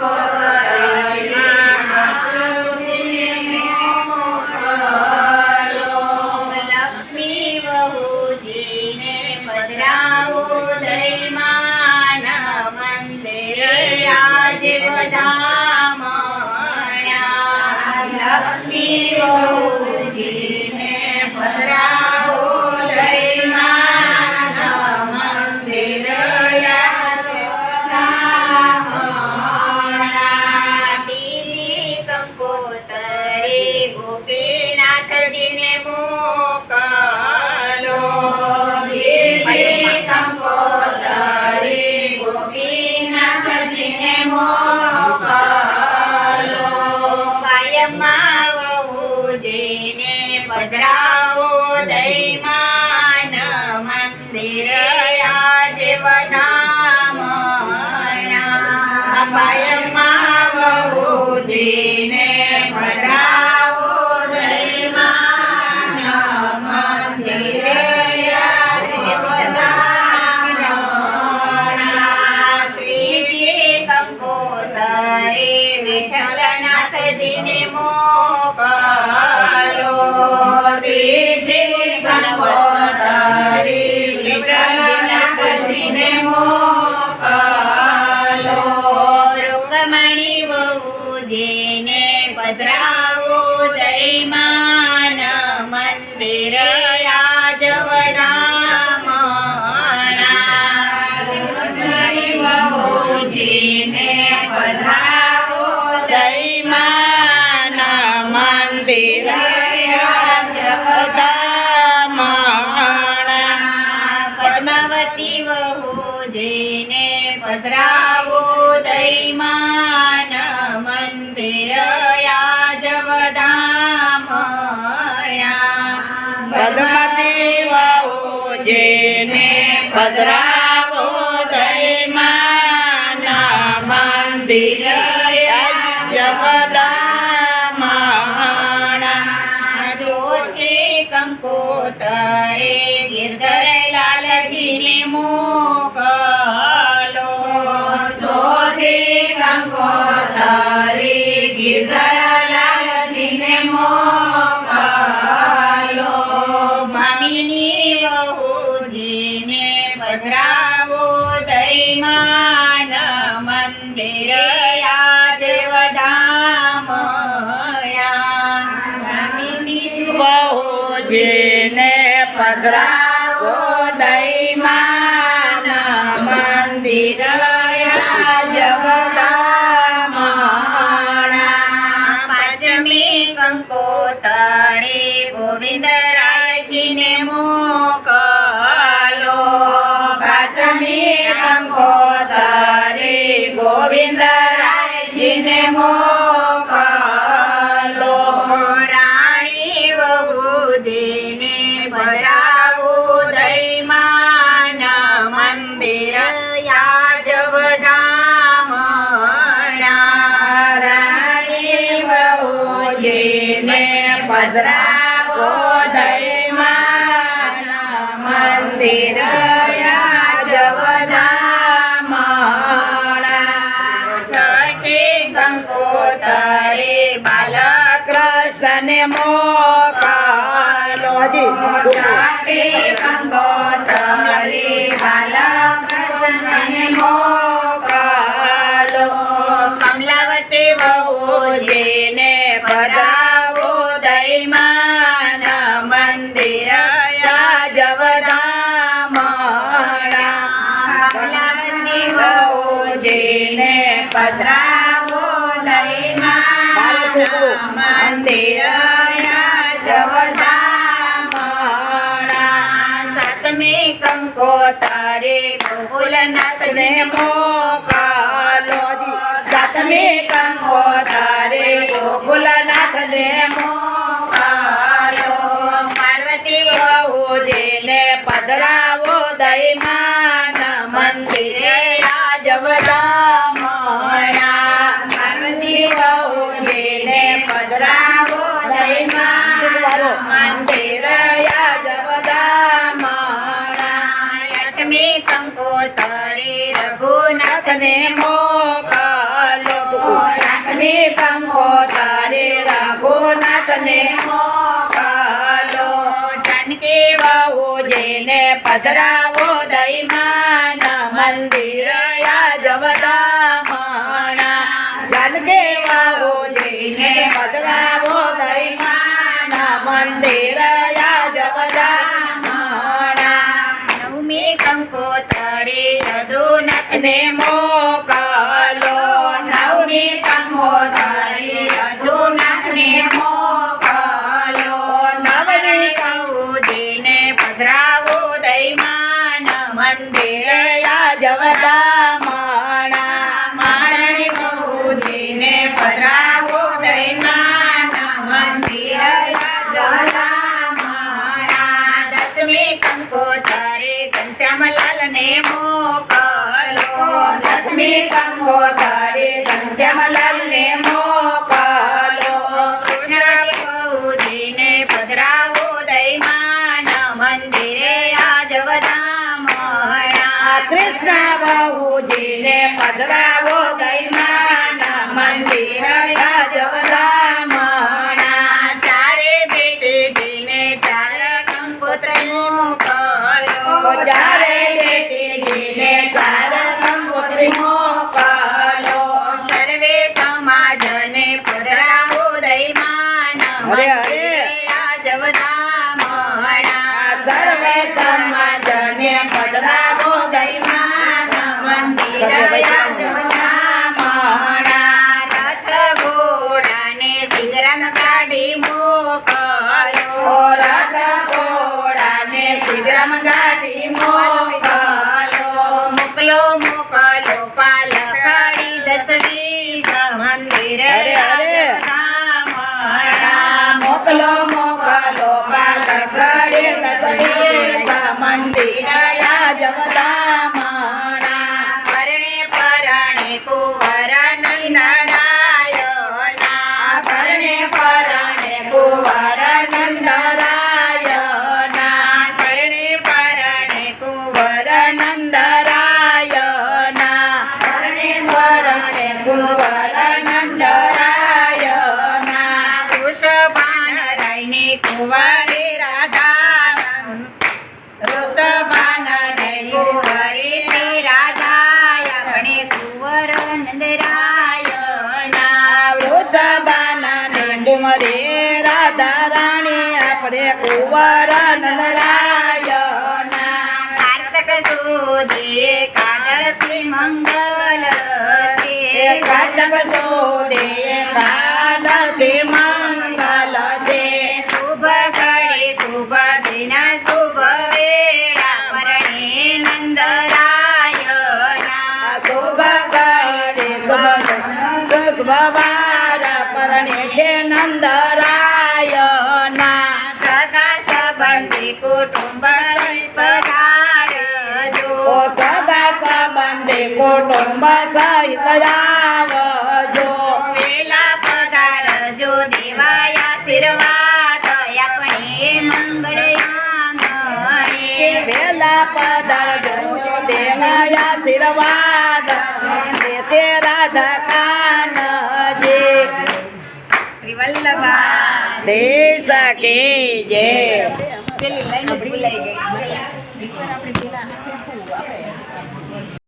কর ગોપીનાથજીને મોકલો સંકોતરી ગોપીનાથજીને મોકલો પાયમાવજીને દૈમાન મંદિર આજે વધામણા પાયમાવજી પધરાવો જયમાન મંદિર યાજવરામણા પધરાવો પધરાવો દૈમાન મંદિર દૈમાન મંદિર યાજવદામણા વહુજીને પધરાવો દૈમાન મંદિર કંકોતરે ગોવિંદરાયજીને મોકલો પાછમી ગોવિંદરાયજીને મોકલો. રાણી વહુજીને પધાવો દૈમાન મંદિર યાજવધામણા રાણી વહુજીને પધરાવો છઠે કંકોતરે બાલકૃષ્ણને મોકલો છઠે ગંગોતરી બાલકૃષ્ણને મોકાલો કમલાવતી બહુજીને પરાવો દૈમાન મંદિર યાજવધામણા કમલાવતી બહુજીને પધરાવો દૈમાન મંદિર કંકોતરે ગોકુલનાથને મોકલો પાર્વતી વહુજીને પધરાવો દૈમાન મંદિરે. આઠમી કંકોતરે રઘુનાથને મોકલો આઠમી કંકોતરે રઘુનાથને મોકલો જાનકી વહુજીને પધરાવો દૈમાન મંદિર યાજવદામણા બહુ જેને પધરાવો દૈમાન મંદિર નવમી કંકોતરે યદુનાથને મોકલો કંકો તારે ઘનશ્યામલાલ મંદિરે આજ વધામણા. કૃષ્ણ બહુજીને પધરાવો દૈમાન મંદિરે આજ વધામણા. ચારે બેટજીને ચાર કંકોત્ર મોકલો. ચાર મોકલો પાલખડી કુંવરે રાધાનંદ વૃષભાન રહી કુંવરે શ્રી રાધાય આપણે કુંવર નંદરાયના વૃષભાના ને ડુમરે રાધા રાણી આપણે કુંવર નંદરાયના કાર્તક સુધી એકાદશી મંગલ છે. કાટક સોદે કાદશી મંગલ શુભ દિન શુભ વેળા પરણે નંદરાયના શુભ શુભ વાર પરણે છે નંદરાયના સગા સંબંધી કુટુંબ સહિત પધારજો ઓ સદા સંબંધી કુટુંબ સહિત દે છે રાધા કાનજી શ્રી વલ્લભા. દેશ કે જય. પેલી લાઈન ભૂલાઈ ગઈ.